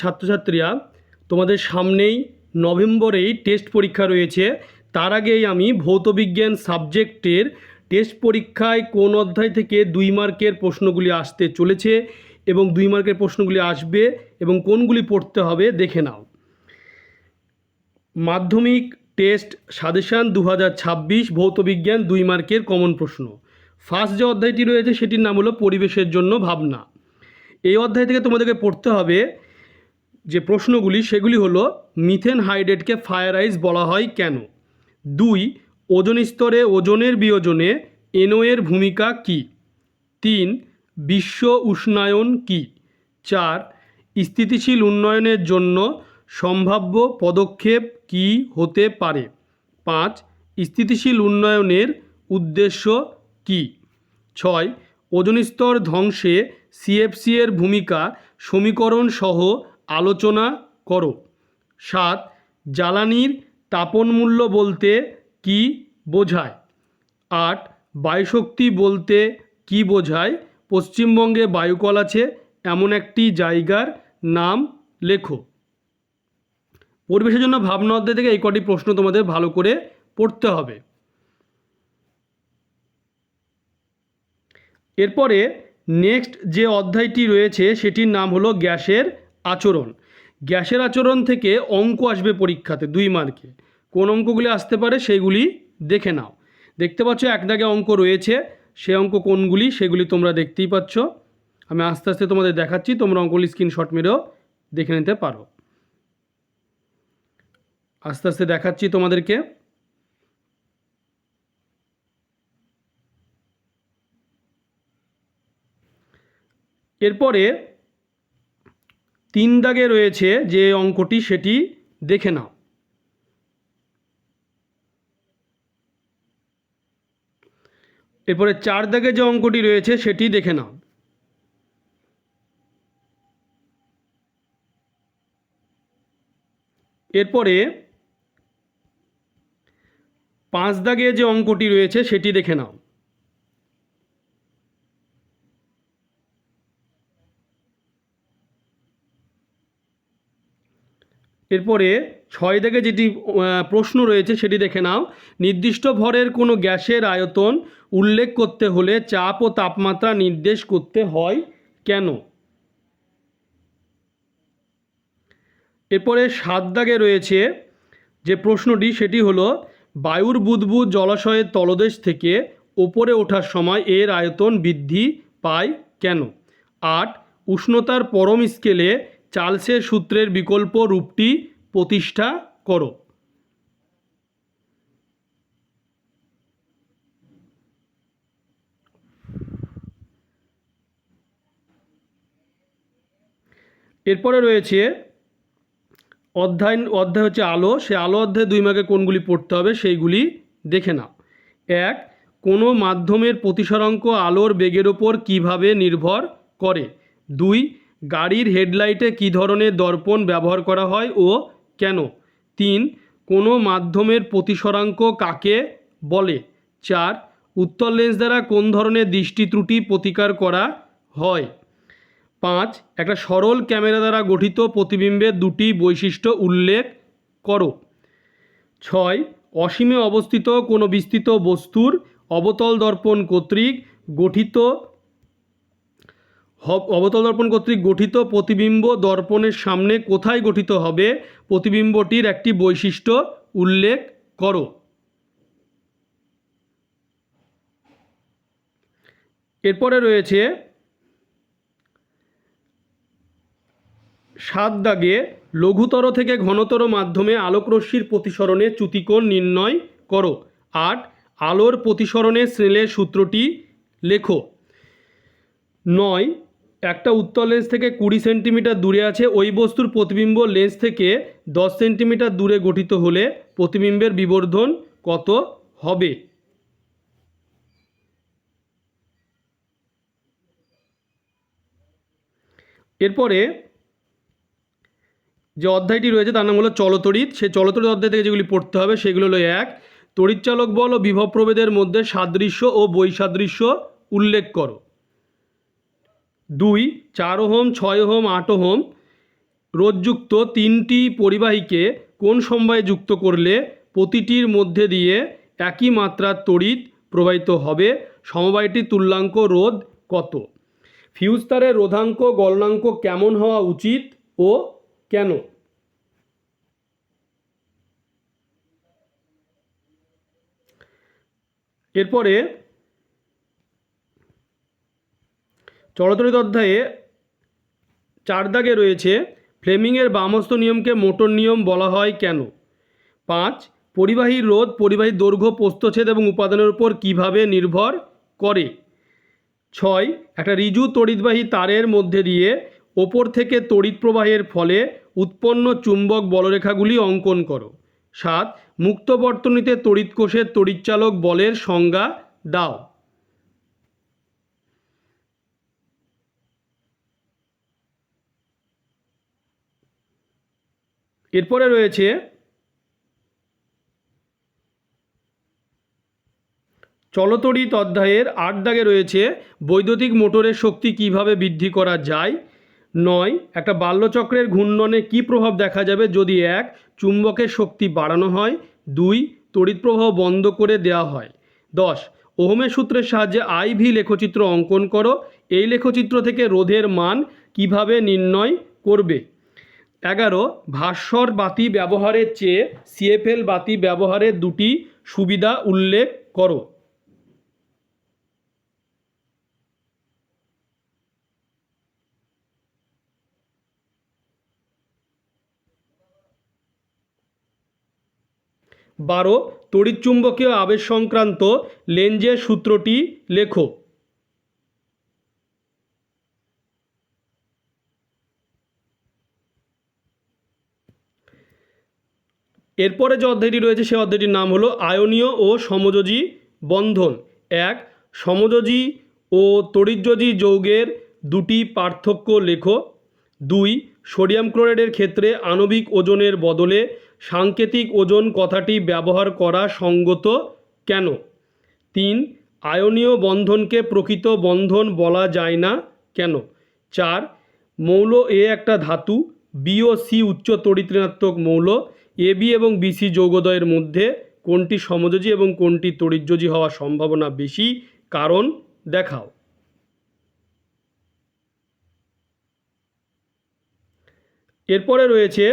ছাত্রছাত্রীরা, তোমাদের সামনেই নভেম্বরেই টেস্ট পরীক্ষা রয়েছে। তার আগেই আমি ভৌতবিজ্ঞান সাবজেক্টের টেস্ট পরীক্ষায় কোন অধ্যায় থেকে দুই মার্কের প্রশ্নগুলি আসতে চলেছে এবং দুই মার্কের প্রশ্নগুলি আসবে এবং কোনগুলি পড়তে হবে দেখে নাও। মাধ্যমিক টেস্ট সাজেশান দু হাজার ছাব্বিশ, ভৌতবিজ্ঞান দুই মার্কের কমন প্রশ্ন। ফার্স্ট যে অধ্যায়টি রয়েছে, সেটির নাম হলো পরিবেশের জন্য ভাবনা। এই অধ্যায় থেকে তোমাদেরকে পড়তে হবে যে প্রশ্নগুলি, সেগুলি হলো, মিথেন হাইড্রেটকে ফায়ার আইস বলা হয় কেন? দুই ওজন স্তরে ওজনের বিয়োজনে এনও এর ভূমিকা কী? তিন, বিশ্ব উষ্ণায়ন কী? চার, স্থিতিশীল উন্নয়নের জন্য সম্ভাব্য পদক্ষেপ কী হতে পারে? পাঁচ, স্থিতিশীল উন্নয়নের উদ্দেশ্য কী? ছয় ওজন স্তর ধ্বংসে সিএফসি এর ভূমিকা, সমীকরণ সহ আলোচনা করো। সাত, জ্বালানির তাপন মূল্য বলতে কী বোঝায়? আট, বায়ুশক্তি বলতে কী বোঝায়? পশ্চিমবঙ্গে বায়ুকল আছে, এমন একটি জায়গার নাম লেখো। পরিবেশের জন্য ভাবনা অধ্যায় থেকে এই কটি প্রশ্ন তোমাদের ভালো করে পড়তে হবে। এরপরে নেক্সট যে অধ্যায়টি রয়েছে, সেটির নাম হলো গ্যাসের আচরণ। গ্যাসের আচরণ থেকে অঙ্ক আসবে পরীক্ষাতে, দুই মার্কে। কোন অঙ্কগুলি আসতে পারে সেইগুলি দেখে নাও। দেখতে পাচ্ছ এক দাগে অঙ্ক রয়েছে, সে অঙ্ক কোনগুলি সেগুলি তোমরা দেখতেই পাচ্ছ। আমি আস্তে আস্তে তোমাদের দেখাচ্ছি, তোমরা অঙ্কগুলি স্ক্রিনশট মেরেও দেখে নিতে পারো। আস্তে আস্তে দেখাচ্ছি তোমাদেরকে। এরপরে তিন দাগে রয়েছে যে অঙ্কটি, সেটি দেখে নাও। এরপরে চার দাগে যে অঙ্কটি রয়েছে, সেটি দেখে নাও। এরপরে পাঁচ দাগে যে অঙ্কটি রয়েছে, সেটি দেখে নাও। এরপরে ছয় দাগে যেটি প্রশ্ন রয়েছে সেটি দেখে নাও। নির্দিষ্ট ভরের কোনো গ্যাসের আয়তন উল্লেখ করতে হলে চাপ ও তাপমাত্রা নির্দেশ করতে হয় কেন? এরপরে সাত দাগে রয়েছে যে প্রশ্নটি, সেটি হলো, বায়ুর বুদবুদ জলাশয়ের তলদেশ থেকে ওপরে ওঠার সময় এর আয়তন বৃদ্ধি পায় কেন? আট, উষ্ণতার পরম স্কেলে চার্লসের সূত্রের বিকল্প রূপটি প্রতিষ্ঠা করো। এরপরে রয়েছে অধ্যায় অধ্যায় হচ্ছে আলো। সে আলো অধ্যায় দুই মাকে কোনগুলি পড়তে হবে সেইগুলি দেখে নাও। এক, কোনো মাধ্যমের প্রতিসরাঙ্ক আলোর বেগের ওপর কীভাবে নির্ভর করে? দুই গাড়ির হেডলাইটে কী ধরনের দর্পণ ব্যবহার করা হয় ও কেন? তিন, কোনো মাধ্যমের প্রতিসরাঙ্ক কাকে বলে? চার, উত্তর লেন্স দ্বারা কোন ধরনের দৃষ্টি ত্রুটি প্রতিকার করা হয়? পাঁচ, একটা সরল ক্যামেরা দ্বারা গঠিত প্রতিবিম্বের দুটি বৈশিষ্ট্য উল্লেখ করো। ছয়, অসীমে অবস্থিত কোনো বিস্তৃত বস্তুর অবতল দর্পণ কর্তৃক গঠিত অবতল দর্পণ কর্তৃক গঠিত প্রতিবিম্ব দর্পণের সামনে কোথায় গঠিত হবে? প্রতিবিম্বটির একটি বৈশিষ্ট্য উল্লেখ করো। এরপরে রয়েছে সাত দাগে লঘুতর থেকে ঘনতর মাধ্যমে আলোকরশ্মির প্রতিসরণে চ্যুতিকোণ নির্ণয় করো। আট, আলোর প্রতিসরণের স্নেলের সূত্রটি লেখো। নয় একটা উত্তর লেন্স থেকে কুড়ি সেন্টিমিটার দূরে আছে ওই বস্তুর প্রতিবিম্ব লেন্স থেকে দশ সেন্টিমিটার দূরে গঠিত হলে প্রতিবিম্বের বিবর্ধন কত হবে? এরপরে যে অধ্যায়টি রয়েছে তার নাম হলো চলতড়িৎ সেই চলতড়িৎ অধ্যায় থেকে যেগুলি পড়তে হবে সেগুলো হলো এক, তড়িৎচালক বল ও বিভব প্রভেদের মধ্যে সাদৃশ্য ও বৈসাদৃশ্য উল্লেখ করো। দুই, চার ওহম, ছয় ওহম, আট ওহম রোধযুক্ত তিনটি পরিবাহীকে কোন সমবায়ে যুক্ত করলে প্রতিটির মধ্যে দিয়ে একই মাত্রার তড়িৎ প্রবাহিত হবে? সমবায়টির তুল্যাঙ্ক রোধ কত? ফিউজ তারের রোধাঙ্ক, গলনাঙ্ক কেমন হওয়া উচিত ও কেন? এরপরে চলতরিত অধ্যায়ে চার দাগে রয়েছে, ফ্লেমিংয়ের বামস্ত নিয়মকে মোটর নিয়ম বলা হয় কেন? পাঁচ, পরিবাহী রোধ, পরিবাহী দৈর্ঘ্য, প্রস্থচ্ছেদ এবং উপাদানের উপর কীভাবে নির্ভর করে? ছয়, একটা রিজু তড়িৎবাহী তারের মধ্যে দিয়ে ওপর থেকে তড়িৎ প্রবাহের ফলে উৎপন্ন চুম্বক বলরেখাগুলি অঙ্কন করো। সাত, মুক্ত বর্তনীতে তড়িৎ কোষের তড়িৎচালক বলের সংজ্ঞা দাও। এরপরে রয়েছে চলতড়িৎ অধ্যায়ের আট দাগে রয়েছে, বৈদ্যুতিক মোটরের শক্তি কীভাবে বৃদ্ধি করা যায়? নয়, একটা বাল্যচক্রের ঘূর্ণনে কী প্রভাব দেখা যাবে? যদি এক, চুম্বকের শক্তি বাড়ানো হয়। দুই, তড়িৎ প্রবাহ বন্ধ করে দেওয়া হয়। দশ, ওহমের সূত্রের সাহায্যে আইভি লেখচিত্র অঙ্কন করো। এই লেখচিত্র থেকে রোধের মান কীভাবে নির্ণয় করবে? এগারো, ভাস্বর বাতি ব্যবহারের চেয়ে সিএফএল বাতি ব্যবহারের দুটি সুবিধা উল্লেখ করো। বারো, তড়িৎচুম্বকীয় আবেশ সংক্রান্ত লেঞ্জের সূত্রটি লেখো। এরপরে যে অধ্যায়টি রয়েছে সে অধ্যায়টির নাম হলো আয়নীয় ও সমযোজী বন্ধন। এক, সমযোজী ও তড়িৎযোজী যৌগের দুটি পার্থক্য লেখো। দুই, সোডিয়াম ক্লোরাইডের ক্ষেত্রে আণবিক ওজনের বদলে সাংকেতিক ওজন কথাটি ব্যবহার করা সঙ্গত কেন? তিন, আয়নীয় বন্ধনকে প্রকৃত বন্ধন বলা যায় না কেন? চার, মৌল এ একটা ধাতু, বি ও সি উচ্চ তড়িৎ ঋণাত্মক মৌল। এ বি এবং বিসি যৌগদ্বয়ের মধ্যে কোনটি সমযোজী এবং কোনটি তড়িৎযোজী হওয়ার সম্ভাবনা বেশি? কারণ দেখাও। এরপরে রয়েছে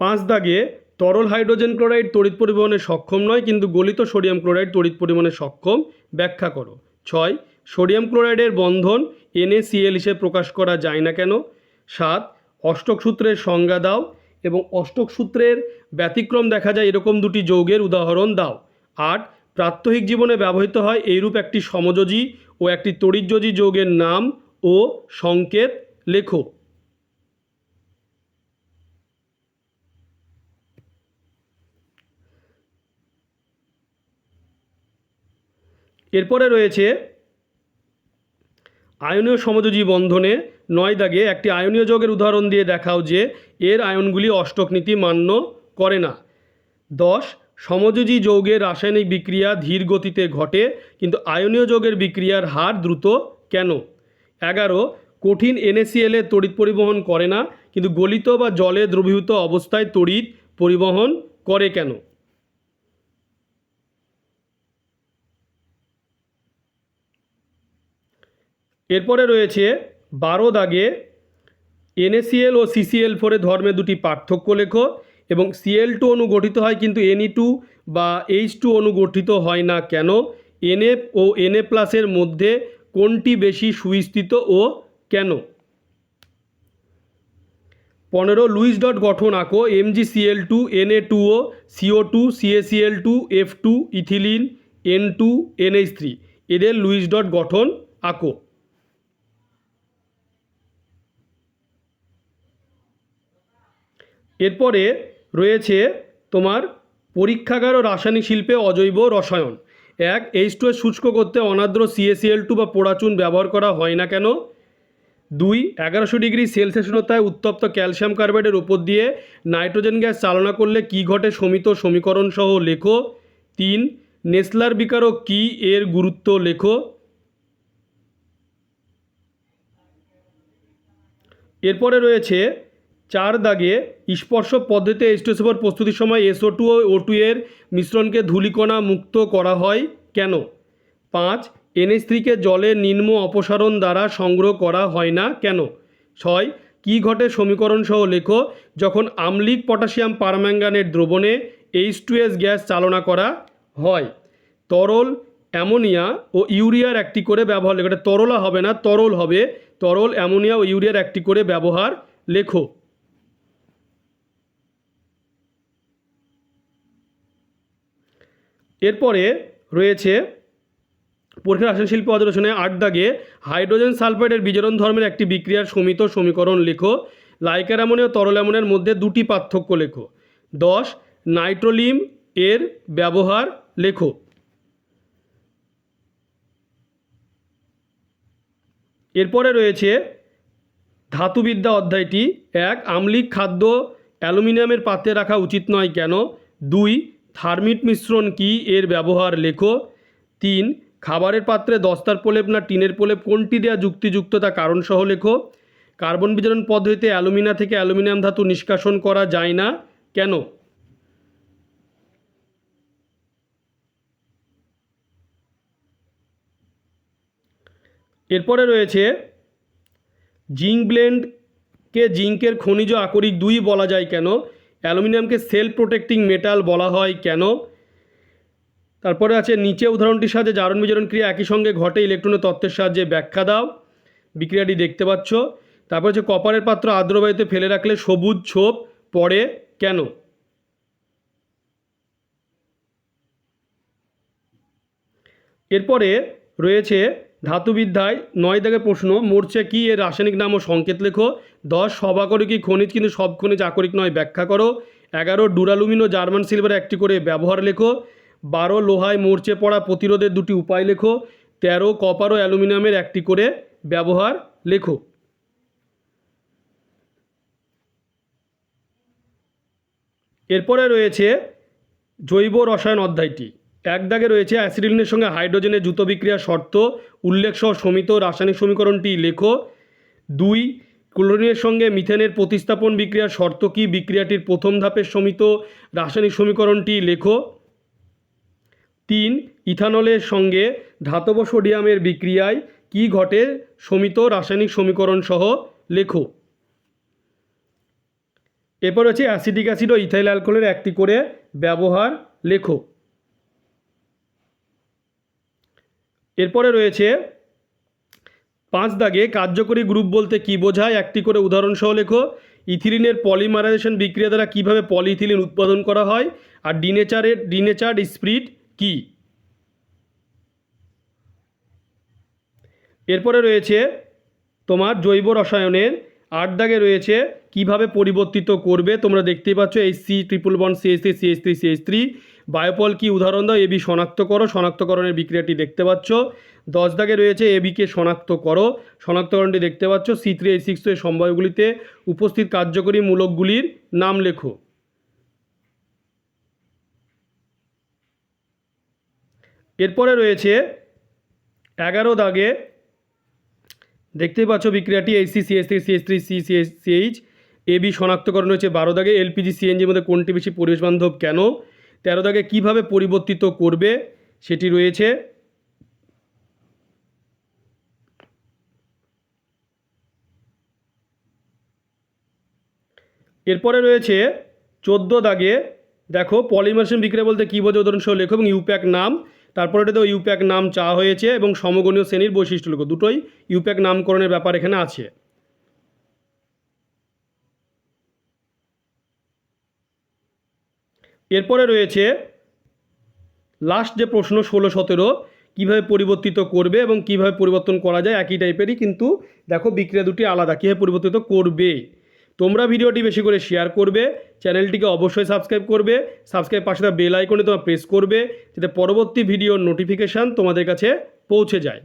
পাঁচ দাগে তরল হাইড্রোজেন ক্লোরাইড তড়িৎ পরিবহনে সক্ষম নয়, কিন্তু গলিত সোডিয়াম ক্লোরাইড তড়িৎ পরিবহনে সক্ষম। ব্যাখ্যা করো। ছয়, সোডিয়াম ক্লোরাইডের বন্ধন এনএসিএল হিসেবে প্রকাশ করা যায় না কেন? সাত, অষ্টক সূত্রের সংজ্ঞা দাও। এবং অষ্টক সূত্রের ব্যতিক্রম দেখা যায় এরকম দুটি যৌগের উদাহরণ দাও। আট, প্রাত্যহিক জীবনে ব্যবহৃত হয় এইরূপ একটি সমযোজী ও একটি তড়িৎযোজী যৌগের নাম ও সংকেত লেখো। এরপরে রয়েছে আয়নীয় সমযোজী বন্ধনে নয় দাগে একটি আয়নীয় যোগের উদাহরণ দিয়ে দেখাও যে এর আয়নগুলি অষ্টক নীতি মান্য করে না। দশ, সমযোজী যৌগের রাসায়নিক বিক্রিয়া ধীর গতিতে ঘটে, কিন্তু আয়নীয় যৌগের বিক্রিয়ার হার দ্রুত কেন? এগারো, কঠিন এনএসিএল তড়িৎ পরিবহন করে না, কিন্তু গলিত বা জলে দ্রবীভূত অবস্থায় তড়িৎ পরিবহন করে কেন? এরপরে রয়েছে বারো দাগে এনএসিএল ও সিসিএল ফোরে ধর্মে দুটি পার্থক্য লেখো এবং সিএল টু অণু গঠিত হয় কিন্তু এনই টু বা এইচ টু অণু গঠিত হয় না কেন? এনএফ ও এনএ প্লাসের মধ্যে কোনটি বেশি সুবিস্তৃত ও কেন? পনেরো, লুইস ডট গঠন আঁকো MG CL two NA two O CO two CACL two F two ethylene N two NH three এদের লুইস ডট গঠন আঁকো। এরপরে রয়েছে তোমার পরীক্ষাগার ও রাসায়নিক শিল্পে অজৈব রসায়ন। এক এইচ টু শুষ্ক করতে অনাদ্র সিএসিএল টু বা পোড়াচুন ব্যবহার করা হয় না কেন? দুই, এগারোশো ডিগ্রি সেলসিয়াস উষ্ণতায় উত্তপ্ত ক্যালসিয়াম কার্বাইডের উপর দিয়ে নাইট্রোজেন গ্যাস চালনা করলে কি ঘটে সমিত সমীকরণ সহ লেখো। তিন, নেসলার বিকারক কি এর গুরুত্ব লেখো। এরপরে রয়েছে চার দাগে স্পর্শ পদ্ধতিতে এস্টোসেপর প্রস্তুতির সময় এসও টু ও ও টু এর মিশ্রণকে ধূলিকণা মুক্ত করা হয়। কেন? পাঁচ এনএস থ্রিকে জলের নিম্ন অপসারণ দ্বারা সংগ্রহ করা হয় না। কেন? ছয়, কী ঘটে সমীকরণ সহ লেখো, যখন আম্লিক পটাশিয়াম পারম্যাঙ্গানের দ্রবণে এইচ টু এস গ্যাস চালনা করা হয়। তরল, অ্যামোনিয়া ও ইউরিয়ার একটি করে ব্যবহার, লেখো, এটা তরলা হবে না, তরল হবে। তরল, অ্যামোনিয়া ও ইউরিয়ার একটি করে ব্যবহার, লেখো। এরপরে রয়েছে পরীক্ষার রাসায়নিক শিল্প অধিবেশনে আট দাগে হাইড্রোজেন সালফাইডের বিজারণ ধর্মের একটি বিক্রিয়ার সমিত সমীকরণ লেখো। লাইকার অ্যামোনিয়া তরল অ্যামোনিয়ার মধ্যে দুটি পার্থক্য লেখো। দশ, নাইট্রোলিম এর ব্যবহার লেখো। এরপরে রয়েছে ধাতুবিদ্যা অধ্যায়টি। এক, আম্লিক খাদ্য অ্যালুমিনিয়ামের পাত্রে রাখা উচিত নয় কেন? দুই থার্মিট মিশ্রণ কি এর ব্যবহার? লেখো। তিন, খাবারের পাত্রে দস্তার প্রলেপ না টিনের প্রলেপ? কোনটি দেওয়া যুক্তিযুক্ত তা কারণসহ লেখো। কার্বন বিজারণ পদ্ধতিতে অ্যালুমিনা থেকে অ্যালুমিনিয়াম ধাতু নিষ্কাশন করা যায় না। কেন? এরপরে রয়েছে, জিঙ্ক ব্লেন্ডকে জিঙ্কের খনিজ আকরিক দুই বলা যায় কেন? অ্যালুমিনিয়ামকে সেলফ প্রোটেক্টিং মেটাল বলা হয়। কেন? তারপরে আছে, নিচে উদাহরণটির সাহায্যে জারণ বিজারণ ক্রিয়া একই সঙ্গে ঘটে, ইলেকট্রনের তত্ত্বের সাহায্যে ব্যাখ্যা দাও। বিক্রিয়াটি দেখতে পাচ্ছ। তারপর হচ্ছে কপারের পাত্র আর্দ্রবায়ুতে ফেলে রাখলে সবুজ ছোপ পড়ে কেন? এরপরে রয়েছে ধাতুবিদ্যায় নয় দাগের প্রশ্ন মোর্চে কি এর রাসায়নিক নাম ও সংকেত লেখো? দশ সবাকরিকী খনিজ কিন্তু সব খনিজ আকরিক নয়, ব্যাখ্যা করো। এগারো, ডুরালুমিন জার্মান সিলভার একটি করে ব্যবহার লেখো। বারো, লোহায় মরচে পড়া প্রতিরোধের দুটি উপায় লেখো। তেরো, কপার ও অ্যালুমিনিয়ামের একটি করে ব্যবহার লেখো। এরপরে রয়েছে জৈব রসায়ন অধ্যায়টি। এক দাগে রয়েছে অ্যাসিডিনের সঙ্গে হাইড্রোজেনের দ্রুত বিক্রিয়ার শর্ত উল্লেখ সহ সমিত রাসায়নিক সমীকরণটি লেখো। দুই, ক্লোরিনের সঙ্গে মিথেনের প্রতিস্থাপন বিক্রিয়ার শর্ত কী? বিক্রিয়াটির প্রথম ধাপের সমিত রাসায়নিক সমীকরণটি লেখো। তিন, ইথানলের সঙ্গে ধাতব সোডিয়ামের বিক্রিয়ায় কী ঘটে? সমিত রাসায়নিক সমীকরণ সহ লেখো। এরপর হচ্ছে অ্যাসিডিক অ্যাসিড ও ইথাইল অ্যালকোহলের একটি করে ব্যবহার লেখো। এরপরে রয়েছে পাঁচ দাগে কার্যকরী গ্রুপ বলতে কি বোঝায়? একটি করে উদাহরণ সহ লেখো। ইথিলিনের পলিমারাইজেশন বিক্রিয়া দ্বারা কীভাবে পলিইথিলিন উৎপাদন করা হয়? আর ডিনেচারের, ডিনেচার্ড স্প্রিট কি? এরপরে রয়েছে তোমার জৈব রসায়নের। আট দাগে রয়েছে কীভাবে পরিবর্তিত করবে? তোমরা দেখতেই পাচ্ছ এই C triple bond CS three CS three CS three Biopol কি উদাহরণ দাও? এবি শনাক্ত করো। শনাক্তকরণের বিক্রিয়াটি দেখতে পাচ্ছ। দশ দাগে রয়েছে এবিকে শনাক্ত করো। শনাক্তকরণটি দেখতে পাচ্ছ। সি থ্রি এই সিক্স এর সম্বয়গুলিতে উপস্থিত কার্যকরী মূলকগুলির নাম লেখো। এরপরে রয়েছে এগারো দাগে দেখতেই পাচ্ছ বিক্রিয়াটি H C CS three CS three, C CS CH AB শনাক্তকরণ হয়েছে বারো দাগে। এলপিজি সিএনজির মধ্যে কোনটি বেশি পরিবেশ বান্ধব? কেন? তেরো দাগে কীভাবে পরিবর্তিত করবে সেটি রয়েছে। এরপরে রয়েছে চোদ্দ দাগে, দেখো পলিমার্শন বিক্রিয়া বলতে কী বোঝে উদাহরণসহ লেখো এবং ইউপ্যাক নাম, তারপরে এটাতে ইউপ্যাক নাম চা হয়েছে এবং সমগণীয় শ্রেণির বৈশিষ্ট্য লেখো দুটোই ইউপ্যাক নামকরণের ব্যাপার এখানে আছে। এরপরে রয়েছে লাস্ট যে প্রশ্ন ষোলো সতেরো, কীভাবে পরিবর্তিত করবে এবং কীভাবে পরিবর্তন করা যায় একই টাইপেরই কিন্তু দেখো বিক্রিয়া দুটি আলাদা, কীভাবে পরিবর্তিত করবে? তোমরা ভিডিওটি বেশি করে শেয়ার করবে, চ্যানেলটিকে অবশ্যই সাবস্ক্রাইব করবে সাবস্ক্রাইব পাশে বেল আইকনে তোমরা প্রেস করবে, যাতে পরবর্তী ভিডিওর নোটিফিকেশান তোমাদের কাছে পৌঁছে যায়।